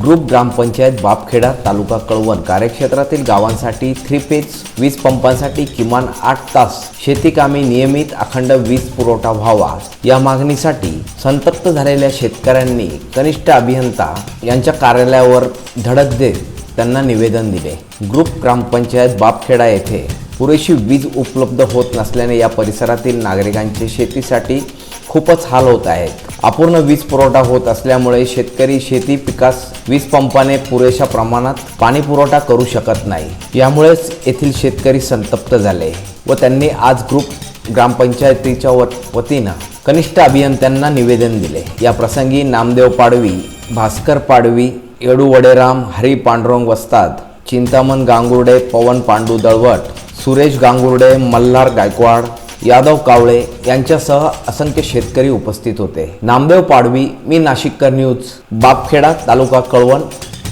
Group gram panchayat Bapkheda taluka Kalwan कार्यक्षेत्रातील गावांसाठी three phase वीज पंपांसाठी किमान आठ तास शेतीकामी नियमित अखंड वीज पुरवठा व्हावा. या मागणीसाठी संतप्त झालेल्या शेतकऱ्यांनी कनिष्ठ अभियंता यांच्या कार्यालयावर धडक देत त्यांना निवेदन दिले. ग्रुप ग्रामपंचायत बापखेडा येथे पुरेशी वीज उपलब्ध होत नसल्याने या परिसरातील नागरिकांचे शेतीसाठी खूपच हाल होत आहेत. अपूर्ण वीज पुरवठा होत असल्यामुळे शेतकरी शेती पिकास वीज पंपाने पुरेशा प्रमाणात पाणी पुरवठा करू शकत नाही. यामुळेच येथील शेतकरी संतप्त झाले व त्यांनी आज ग्रुप ग्रामपंचायतीच्या वतीनं कनिष्ठ अभियंत्यांना निवेदन दिले. या प्रसंगी नामदेव पाडवी भास्कर पाडवी येडू वडेराम हरी पांडुरंग वस्ताद चिंतामण गांगुर्डे पवन पांडू दळवट सुरेश गांगुर्डे मल्हार गायकवाड यादव कावळे यांच्यासह असंख्य शेतकरी उपस्थित होते. नामदेव पाडवी मी नाशिककर न्यूज बापखेडा तालुका कळवण.